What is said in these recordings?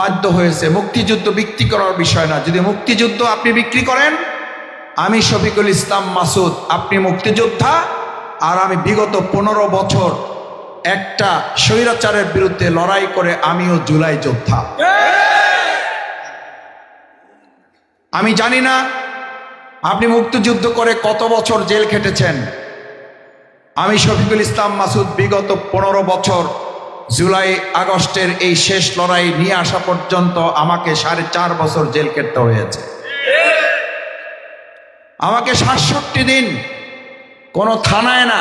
বাধ্য হয়েছে মুক্তিযুদ্ধ বিক্রি করার বিষয় না। যদি মুক্তিযুদ্ধ আপনি বিক্রি করেন, আমি শফিকুল ইসলাম মাসুদ, আপনি মুক্তিযোদ্ধা, আর আমি বিগত পনেরো বছর একটা স্বৈরাচারের বিরুদ্ধে লড়াই করে আমিও জুলাই যোদ্ধা। আমি জানি না আপনি মুক্তিযুদ্ধ করে কত বছর জেল খেটেছেন। আমি শফিকুল ইসলাম মাসুদ বিগত পনেরো বছর জুলাই আগস্টের এই শেষ লড়াই নিয়ে আসা পর্যন্ত আমাকে সাড়ে চার বছর জেল কেটতে হয়েছে। আমাকে সাতষট্টি দিন কোনো থানায় না,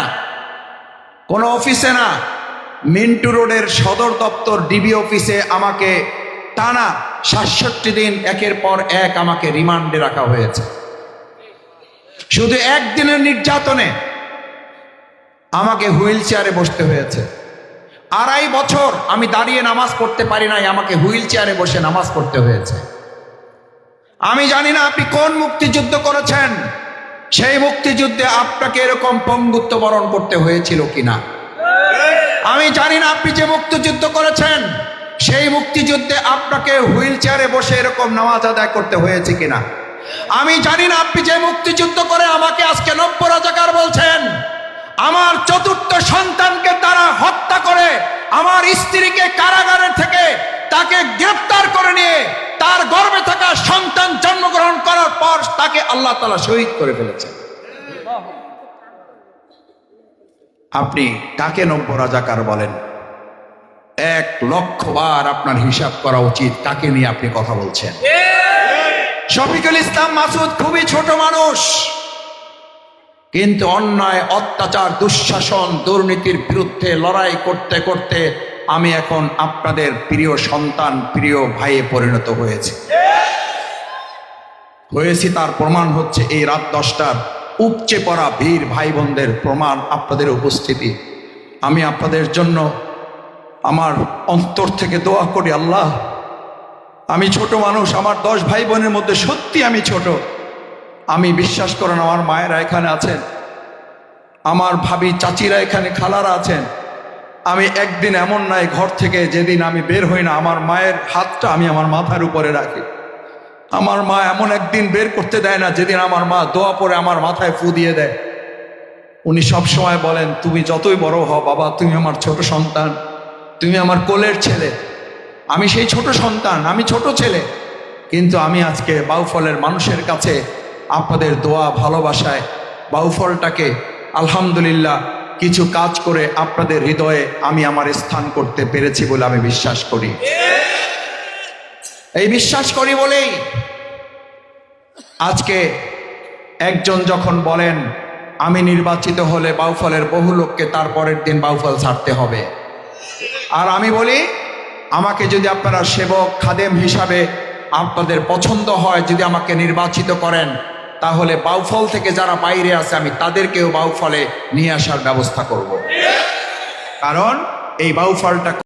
কোনো অফিসে না, মিন্টু রোডের সদর দপ্তর ডিবি অফিসে আমাকে টানা সাতষট্টি দিন একের পর এক আমাকে রিমান্ডে রাখা হয়েছে। শুধু একদিনের নির্যাতনে আমাকে হুইল চেয়ারে বসতে হয়েছে। আড়াই বছর আমি দাঁড়িয়ে নামাজ পড়তে পারি নাই, আমাকে হুইল চেয়ারে বসে নামাজ পড়তে হয়েছে। আমি জানি না আপনি কোন মুক্তিযুদ্ধ করেছেন, সেই মুক্তিযুদ্ধে আপনাকে এরকম পঙ্গুত্ব বরণ করতে হয়েছিল কিনা। আমি জানি না আপনি যে মুক্তিযুদ্ধ করেছেন, সেই মুক্তিযুদ্ধে আপনাকে হুইল চেয়ারে বসে এরকম নামাজ আদায় করতে হয়েছে কিনা। আমি জানি না আপনি যে মুক্তিযুদ্ধ করে আমাকে আজকে নব্য রাজাকার বলছেন, আমার চতুর্থ সন্তানকে তারা হত্যা আমার স্ত্রীকে কারাগারের থেকে তাকে গ্রেফতার করে নিয়ে তার গর্ভে থাকা সন্তান জন্মগ্রহণ করার পর তাকে আল্লাহ তালা শহীদ করে ফেলেছেন। আপনি কাকে নব্য রাজাকার বলেন? এক লক্ষ বার আপনার হিসাব করা উচিত কাকে নিয়ে আপনি কথা বলছেন। শফিকুল ইসলাম মাসুদ খুবই ছোট মানুষ। কিন্তু অন্যায়, অত্যাচার, দুঃশাসন, দুর্নীতির বিরুদ্ধে লড়াই করতে করতে আমি এখন আপনাদের প্রিয় সন্তান, প্রিয় ভাইয়ে পরিণত হয়েছে। হয়েছি তার প্রমাণ হচ্ছে এই রাত দশটার উপচে পড়া বীর ভাই বোনদের প্রমাণ আপনাদের উপস্থিতি। আমি আপনাদের জন্য আমার অন্তর থেকে দোয়া করি, আল্লাহ, আমি ছোট মানুষ, আমার দশ ভাই বোনের মধ্যে সত্যি আমি ছোট। আমি বিশ্বাস করেন, আমার মায়েরা এখানে আছেন। আমার ভাবি, চাচিরা এখানে, খালারা আছেন। আমি একদিন এমন নাই ঘর থেকে, যেদিন আমি বের হই না, আমার মায়ের হাতটা আমি আমার মাথার উপরে রাখি। আমার মা এমন একদিন বের করতে দেয় না, যেদিন আমার মা দোয়া পরে আমার মাথায় ফু দিয়ে দেয়। উনি সব সময় বলেন, তুমি যতই বড় হও বাবা, তুমি আমার ছোট সন্তান, তুমি আমার কোলের ছেলে। আমি সেই ছোট সন্তান, আমি ছোট ছেলে। কিন্তু আমি আজকে বাউফলের মানুষের কাছে আপনাদের দোয়া, ভালোবাসায় বাউফলটাকে আলহামদুলিল্লাহ কিছু কাজ করে আপনাদের হৃদয়ে আমি আমার স্থান করতে পেরেছি বলে আমি বিশ্বাস করি। এই বিশ্বাস করি বলেই আজকে একজন যখন বলেন, আমি নির্বাচিত হলে বাউফলের বহু লোককে তার পরের দিন বাউফল ছাড়তে হবে। আর আমি বলি, আমাকে যদি আপনারা সেবক, খাদেম হিসাবে আপনাদের পছন্দ হয়, যদি আমাকে নির্বাচিত করেন তাহলে বাউফল থেকে যারা বাইরে আছে, আমি তাদেরকেও বাউফলে নিয়ে আসার ব্যবস্থা করব। কারণ এই বাউফলটা